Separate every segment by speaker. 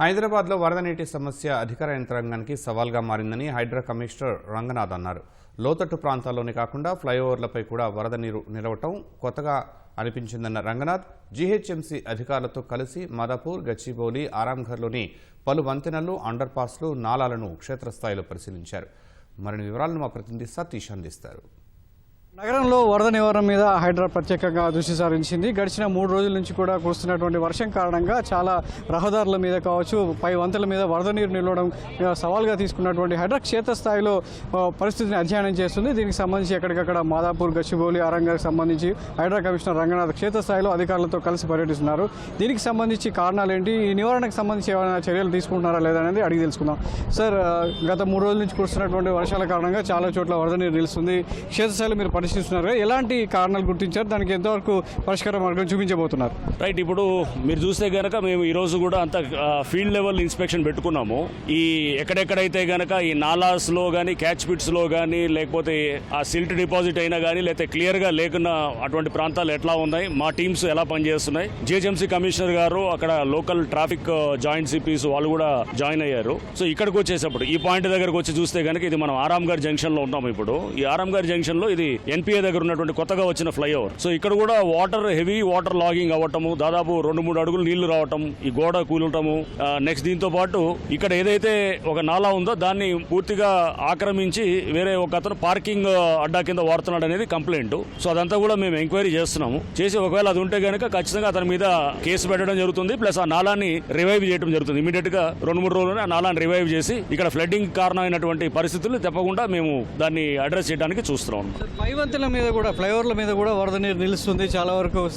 Speaker 1: హైదరాబాద్లో వరద నీటి సమస్య అధికార యంత్రాంగానికి సవాల్గా మారిందని హైడ్రా కమిషనర్ రంగనాథ్ అన్నారు. లోతట్టు ప్రాంతాల్లోనే కాకుండా ఫ్లైఓవర్లపై కూడా వరద నీరు నిలవటం కొత్తగా అనిపించిందన్న రంగనాథ్ జీహెచ్ఎంసీ అధికారులతో కలిసి మాదాపూర్ గచ్చిబౌలి ఆరాంఘర్లోని పలు వంతెనలు అండర్పాస్లు నాలాలను క్షేత్రస్థాయిలో పరిశీలించారు. మరిన్ని వివరాలను మా ప్రతినిధి సతీష్ అందిస్తారు.
Speaker 2: నగరంలో వరద నివారణ మీద హైడ్రా ప్రత్యేకంగా దృష్టి సారించింది. గడిచిన మూడు రోజుల నుంచి కూడా కురుస్తున్నటువంటి వర్షం కారణంగా చాలా రహదారుల మీద కావచ్చు పై వంతుల మీద వరద నీరు నిలవడం సవాల్గా తీసుకున్నటువంటి హైడ్రా క్షేత్రస్థాయిలో పరిస్థితిని అధ్యయనం చేస్తుంది. దీనికి సంబంధించి ఎక్కడికక్కడ మాదాపూర్ గచ్చిబౌలి ఆరంగానికి సంబంధించి హైడ్రా కమిషనర్ రంగనాథ్ క్షేత్రస్థాయిలో అధికారులతో కలిసి పర్యటిస్తున్నారు. దీనికి సంబంధించి కారణాలు ఏంటి? ఈ నివారణకు సంబంధించి ఏమైనా చర్యలు తీసుకుంటున్నారా లేదా అనేది అడిగి తెలుసుకుందాం. సార్ గత మూడు రోజుల నుంచి కురుస్తున్నటువంటి వర్షాల కారణంగా చాలా చోట్ల వరద నీరు నిలుస్తుంది. క్షేత్రస్థాయిలో మీరు పరిశీలిస్తున్నారు ఎలాంటి కారణాలు గుర్తించారు? దానికి ఎంతవరకు పరిష్కార మార్గం చూపించబోతున్నారు?
Speaker 3: రైట్ ఇప్పుడు మీరు చూస్తే గనక మేము ఈ రోజు కూడా అంత ఫీల్డ్ లెవెల్ ఇన్స్పెక్షన్ పెట్టుకున్నాము. ఈ ఎక్కడెక్కడైతే గనక ఈ నాలాస్లో కానీ క్యాచ్ పిట్స్లో కానీ లేకపోతే ఆ సిల్ట్ డిపాజిట్ అయినా కానీ లేకపోతే క్లియర్గా అటువంటి ప్రాంతాలు ఎట్లా ఉన్నాయి మా టీమ్స్ ఎలా పనిచేస్తున్నాయి. జిహెచ్ఎంసీ కమిషనర్ గారు అక్కడ లోకల్ ట్రాఫిక్ జాయింట్ సిపిస్ వాళ్ళు కూడా జాయిన్ అయ్యారు. సో ఇక్కడికి వచ్చేసప్పుడు ఈ పాయింట్ దగ్గరకు వచ్చి చూస్తే గనక ఇది మనం ఆరాంఘర్ జంక్షన్లో ఇప్పుడు. ఈ ఆరాంఘర్ జంక్షన్లో ఇది ఎన్పిఏ దగ్గర ఉన్నటువంటి కొత్తగా వచ్చిన ఫ్లైఓవర్. సో ఇక్కడ కూడా వాటర్ హెవీ వాటర్ లాగింగ్ అవ్వటము దాదాపు రెండు మూడు అడుగులు నీళ్ళు రావటం ఈ గోడ కూలటము నెక్స్ట్ దీంతో పాటు ఇక్కడ ఏదైతే ఒక నాలా ఉందో దాన్ని పూర్తిగా ఆక్రమించి వేరే ఒక అతను పార్కింగ్ అడ్డా కింద వాడుతున్నాడు అనేది కంప్లైంట్. సో అదంతా కూడా మేము ఎంక్వైరీ చేస్తున్నాము. చేసి ఒకవేళ అది ఉంటే కనుక ఖచ్చితంగా అతని మీద కేసు పెట్టడం జరుగుతుంది ప్లస్ ఆ నాలాన్ని రివైవ్ చేయడం జరుగుతుంది. ఇమీడియట్గా రెండు మూడు రోజులు ఆ నాలాన్ని రివైవ్ చేసి ఇక్కడ ఫ్లడ్డింగ్ కారణమైనటువంటి పరిస్థితులు తప్పకుండా మేము దాన్ని అడ్రస్ చేయడానికి చూస్తున్నాం.
Speaker 2: పై మీద కూడా ఫ్లైఓవర్ల మీద కూడా వరద నీరు నిలుస్తుంది. చాలా వరకు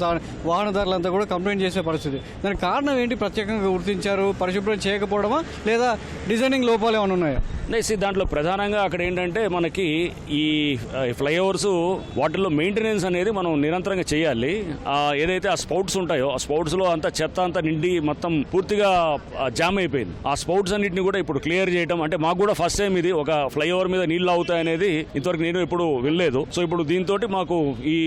Speaker 2: వాహనదారులంతా కూడా కంప్లైంట్ చేసే పరిస్థితి. దానికి కారణం ఏంటి? ప్రత్యేకంగా గుర్తించారు పరిశుభ్రం చేయకపోవడమా? లేదా డిజైనింగ్ లోపాలు ఏమైనా ఉన్నాయా?
Speaker 3: నెక్స్ట్ దాంట్లో ప్రధానంగా అక్కడ ఏంటంటే మనకి ఈ ఫ్లైఓవర్స్ వాటిల్లో మెయింటెనెన్స్ అనేది మనం నిరంతరంగా చేయాలి. ఏదైతే ఆ స్పౌట్స్ ఉంటాయో ఆ స్పౌట్స్లో అంతా చెత్త అంతా నిండి మొత్తం పూర్తిగా జామ్ అయిపోయింది. ఆ స్పౌట్స్ అన్నింటిని కూడా ఇప్పుడు క్లియర్ చేయడం అంటే మాకు కూడా ఫస్ట్ టైం ఇది ఒక ఫ్లైఓవర్ మీద నీళ్ళు అవుతాయి అనేది ఇంతవరకు నేను ఇప్పుడు వెళ్ళలేదు సో ఇప్పుడు దీంతో మాకు ఈ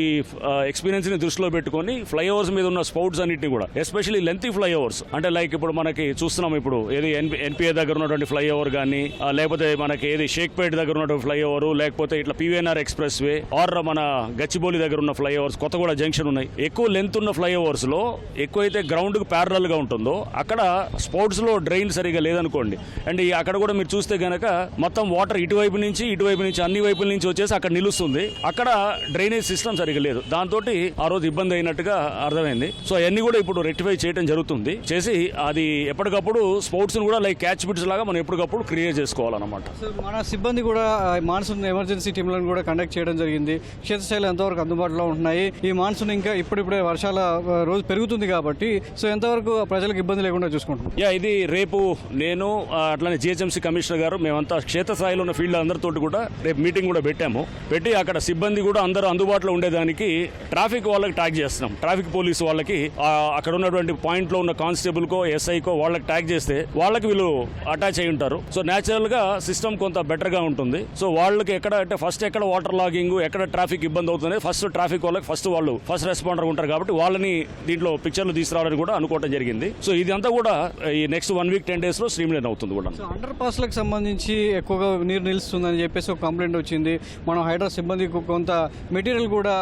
Speaker 3: ఎక్స్పీరియన్స్ని దృష్టిలో పెట్టుకొని ఫ్లైఓవర్స్ మీద ఉన్న స్పౌట్స్ అన్నింటిని కూడా ఎస్పెషల్లీ లెంతీ ఫ్లైఓవర్స్ అంటే లైక్ ఇప్పుడు మనకి చూస్తున్నాం ఇప్పుడు ఏది ఎన్పిఏ దగ్గర ఉన్నటువంటి ఫ్లైఓవర్ కానీ లేకపోతే మనకి ఏది షేక్పేట్ దగ్గర ఉన్న ఫ్లైఓవర్ లేకపోతే ఇట్లా పివిఎన్ఆర్ ఎక్స్ప్రెస్ వే ఆర్ మన గచ్చిబౌలి దగ్గర ఉన్న ఫ్లైఓవర్స్ కొత్తగూడ జంక్షన్ ఉన్నాయి. ఎక్కువ లెంత్ ఉన్న ఫ్లైఓవర్స్లో ఎక్కువైతే గ్రౌండ్కు ప్యారల్గా ఉంటుందో అక్కడ స్పోర్ట్స్లో డ్రైన్ సరిగా లేదనుకోండి. అండ్ ఈ అక్కడ కూడా మీరు చూస్తే గనక మొత్తం వాటర్ ఇటువైపు నుంచి ఇటువైపు నుంచి అన్ని వైపుల నుంచి వచ్చేసి అక్కడ నిలుస్తుంది. అక్కడ డ్రైనేజ్ సిస్టమ్ సరిగా లేదు. దాంతో ఆ రోజు ఇబ్బంది అయినట్టుగా అర్థమైంది. సో అవన్నీ కూడా ఇప్పుడు రెక్టిఫై చేయడం జరుగుతుంది. చేసి అది ఎప్పటికప్పుడు స్పోర్ట్స్ కూడా లైక్ క్యాచ్ బిట్స్ లాగా మనం ఎప్పటికప్పుడు క్రియేట్ చేసుకోవాలి
Speaker 2: సో మన సిబ్బంది కూడా మాన్సూన్ ఎమర్జెన్సీ టీంలను కూడా కండక్ట్ చేయడం జరిగింది. క్షేత్రస్థాయిలో ఎంతవరకు అందుబాటులో ఉంటున్నాయి? ఈ మాన్సూన్ ఇంకా ఇప్పుడిప్పుడే వర్షాల రోజు పెరుగుతుంది కాబట్టి సో ఎంతవరకు ప్రజలకు ఇబ్బంది లేకుండా చూసుకుంటున్నాం?
Speaker 3: యా ఇది రేపు నేను అట్లానే జిహెచ్ఎంసీ కమిషనర్ గారు మేమంతా క్షేత్రస్థాయిలో ఉన్న ఫీల్డ్ అందరితో కూడా రేపు మీటింగ్ కూడా పెట్టాము. పెట్టి అక్కడ సిబ్బంది కూడా అందరూ అందుబాటులో ఉండేదానికి ట్రాఫిక్ వాళ్ళకి ట్యాగ్ చేస్తున్నాం. ట్రాఫిక్ పోలీస్ వాళ్ళకి అక్కడ ఉన్నటువంటి పాయింట్లో ఉన్న కానిస్టేబుల్ కో ఎస్ఐకో వాళ్ళకి ట్యాగ్ చేస్తే వాళ్ళకి వీళ్ళు అటాచ్ అయి ఉంటారు. సో నేచురల్గా సిస్టమ్ కొంత బెటర్గా ఉంటుంది. సో వాళ్ళకి ఎక్కడ అంటే ఫస్ట్ ఎక్కడ వాటర్ లాగింగ్ ఎక్కడ ట్రాఫిక్ ఇబ్బంది అవుతుంది ఫస్ట్ ట్రాఫిక్ వాళ్ళకి ఫస్ట్ వాళ్ళు ఫస్ట్ రెస్పాండర్ ఉంటారు కాబట్టి వాళ్ళని దీంట్లో పిక్చర్లు తీసుకురావడానికి కూడా అనుకోవడం జరిగింది. సో ఇది అంతా కూడా ఈ నెక్స్ట్ వన్ వీక్ టెన్ డేస్లో స్ట్రీమ్ లైన్ అవుతుంది కూడా.
Speaker 2: అండర్ పాస్లకు సంబంధించి ఎక్కువగా నీరు నిలుస్తుందని చెప్పేసి ఒక కంప్లైంట్ వచ్చింది. మనం హైడ్రా సిబ్బందికి కొంత మెటీరియల్ కూడా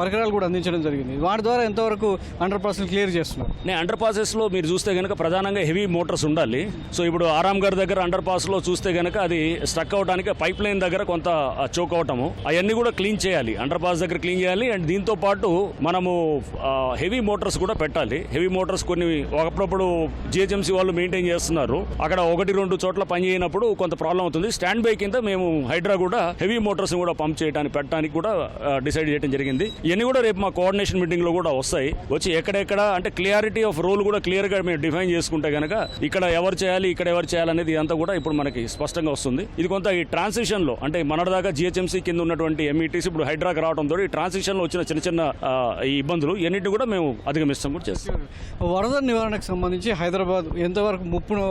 Speaker 2: పరికరాలు కూడా అందించడం జరిగింది. వాటి ద్వారా ఎంతవరకు అండర్ పాస్ని క్లియర్ చేస్తున్నారు?
Speaker 3: నేను అండర్ పాసెస్లో మీరు చూస్తే గనక ప్రధానంగా హెవీ మోటార్స్ ఉండాలి. సో ఇప్పుడు ఆరామ్ గారి దగ్గర అండర్ పాస్లో చూస్తే గనక అది స్ట్రక్ అవడానికి పైప్ లైన్ దగ్గర కొంత చోక్ అవటము. అవన్నీ కూడా క్లీన్ చేయాలి. అండర్ పాస్ దగ్గర క్లీన్ చేయాలి. అండ్ దీంతో పాటు మనము హెవీ మోటార్స్ కూడా పెట్టాలి. హెవీ మోటార్స్ కొన్ని ఒకప్పుడప్పుడు జిహెచ్ఎంసీ వాళ్ళు మెయింటైన్ చేస్తున్నారు. అక్కడ ఒకటి రెండు చోట్ల పని చేయనప్పుడు కొంత ప్రాబ్లం అవుతుంది. స్టాండ్ బై కింద మేము హైడ్రా కూడా హెవీ మోటార్స్ కూడా పంప్ చేయడానికి పెట్టడానికి కూడా డిసైడ్ చేయడం జరిగింది. ఇవన్నీ కూడా రేపు మా కోఆర్డినేషన్ మీటింగ్లో కూడా వస్తాయి. వచ్చి ఎక్కడెక్కడ అంటే క్లియారిటీ ఆఫ్ రోల్ కూడా క్లియర్గా మేము డిఫైన్ చేసుకుంటే గనక ఇక్కడ ఎవరు చేయాలి ఇక్కడ ఎవరు చేయాలనేది అంతా కూడా ఇప్పుడు మనకి స్పష్టంగా వస్తుంది. ఇది కొంత ఈ ట్రాన్సిషన్లో అంటే మనదాకా జిహెచ్ఎంసీ కింద ఉన్నటువంటి ఎంఈటీస్ ఇప్పుడు హైడ్రాకి రావడంతో ఈ ట్రాన్సిషన్లో వచ్చిన చిన్న చిన్న ఈ ఇబ్బందులు ఇవన్నిటి కూడా మేము అధిగమిస్తాం కూడా చేస్తాం.
Speaker 2: వరద నివారణకు సంబంధించి హైదరాబాద్ ఎంతవరకు ముప్పును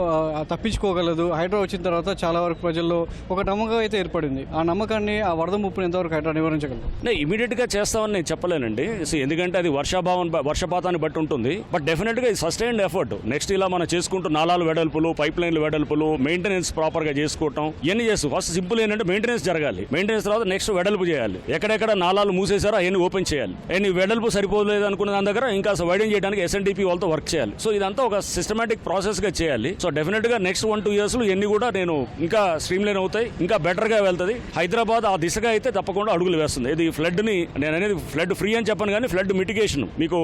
Speaker 2: తప్పించుకోగలదు హైడ్రా వచ్చిన తర్వాత చాలా వరకు ప్రజల్లో ఒక నమ్మకం అయితే ఏర్పడింది. ఆ నమ్మకాన్ని ఆ వరద ముప్పును ఎంతవరకు హైడ్రా నివారించగలరు
Speaker 3: ఇమీడియట్గా చేస్తామని నేను చెప్పలేనండి. సో ఎందుకంటే అది వర్షాభావం వర్షపాతాన్ని బట్టి ఉంటుంది. బట్ డెఫినెట్గా ఇది సస్టైన్డ్ ఎఫర్ట్ నెక్స్ట్ ఇలా మనం చేసుకుంటూ నాలాలు వెడల్పులు పైప్ లైన్లు వెడల్పులు మెయింటెనెన్స్ ప్రాపర్గా చేసుకోవటం ఇవన్నీ చేస్తూ ఫస్ట్ సింపుల్ ఏంటంటే మెయింటెనెన్స్ జరగాలి. మెయింటెనెన్స్ తర్వాత నెక్స్ట్ వెడల్పు చేయాలి. ఎక్కడెక్కడ నాలాలు మూసేశారో అవన్నీ ఓపెన్ చేయాలి. అవన్నీ వెడల్పు సరిపోలేదు అనుకున్న దాని దగ్గర ఇంకా వైడెన్ చేయడానికి ఎస్ఎన్డిపి వాళ్ళతో వర్క్ చేయాలి. సో ఇదంతా ఒక సిస్టమేటిక్ ప్రాసెస్గా చేయాలి. సో డెఫినెట్గా నెక్స్ట్ వన్ టూ ఇయర్స్లో కూడా నేను ఇంకా స్ట్రీమ్ లైన్ అవుతాయి. ఇంకా బెటర్గా వెళ్తుంది. హైదరాబాద్ ఆ దిశగా అయితే తప్పకుండా అడుగులు వేస్తుంది. ఇది ఫ్లడ్ని నేను అనేది ఫ్లడ్ ఫ్రీ అని చెప్పను కానీ ఫ్లడ్ మిటిగేషన్ మీకు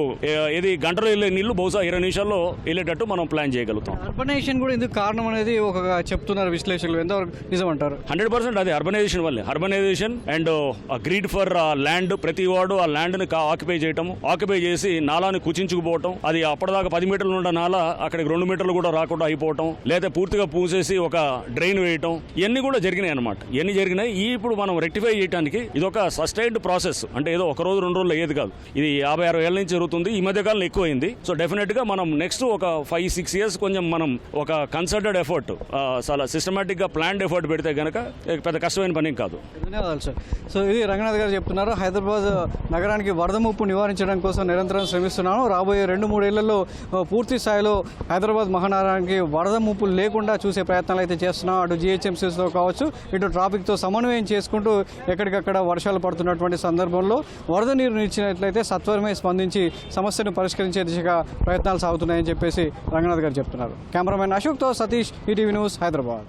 Speaker 3: ఏది గంటలో వెళ్ళే నీళ్ళు బహుశా ఇరవై నిమిషాల్లో వెళ్ళేటట్టు మనం ప్లాన్ చేయగలుగుతాం.
Speaker 2: అర్బనైజేషన్ కూడా ఇందుకు కారణం అనేది ఒక చెప్తున్నారు విశ్లేషకులు. ఎంతవరకు నిజం అంటారు
Speaker 3: హండ్రెడ్ పర్సెంట్ అది అర్బనైజేషన్ వల్లే. Urbanisation and greed for land. ప్రతి వాడు ఆ ల్యాండ్ని ఆక్యుపై చేయటం ఆక్యుపై చేసి నాలాని కుచించుకుపోవటం. అది అప్పటిదాకా పది మీటర్లు ఉన్న నాల అక్కడికి రెండు మీటర్లు కూడా రాకుండా అయిపోవటం. లేదా పూర్తిగా పూసేసి ఒక డ్రైన్ వేయటం. ఇవన్నీ కూడా జరిగినాయి అనమాట ఇవన్నీ జరిగినాయి. ఈ ఇప్పుడు మనం రెక్టిఫై చేయడానికి ఇది ఒక సస్టైన్డ్ ప్రాసెస్. అంటే ఏదో ఒక రోజు రెండు రోజులు అయ్యేది కాదు. ఇది యాభై అరవై ఏళ్ళ నుంచి జరుగుతుంది. ఈ మధ్య కాలంలో ఎక్కువైంది. సో డెఫినెట్గా మనం నెక్స్ట్ ఒక ఫైవ్ సిక్స్ ఇయర్స్ కొంచెం మనం ఒక కన్సల్టెడ్ ఎఫర్ట్ చాలా సిస్టమేటిక్ సరిగ్గా ప్లాన్డ్ ఎఫర్ట్ పెడితే గనక పెద్ద కష్టమైన పని కాదు.
Speaker 2: ధన్యవాదాలు సార్ సో ఇది రంగనాథ్ గారు చెప్తున్నారు. హైదరాబాద్ నగరానికి వరద ముప్పు నివారించడం కోసం నిరంతరం శ్రమిస్తున్నాను. రాబోయే రెండు మూడేళ్ళలో పూర్తి స్థాయిలో హైదరాబాద్ మహానగరానికి వరద ముప్పు లేకుండా చూసే ప్రయత్నాలు అయితే చేస్తున్నాం. అటు జిహెచ్ఎంసీతో కావచ్చు ఇటు ట్రాఫిక్తో సమన్వయం చేసుకుంటూ ఎక్కడికక్కడ వర్షాలు పడుతున్నటువంటి సందర్భంలో వరద నీరు నిలిచినట్లయితే సత్వరమే స్పందించి సమస్యను పరిష్కరించే దిశగా ప్రయత్నాలు సాగుతున్నాయని చెప్పేసి రంగనాథ్ గారు చెప్తున్నారు. కెమెరామెన్ అశోక్తో సతీష్ ఈటీవీ న్యూస్ హైదరాబాద్.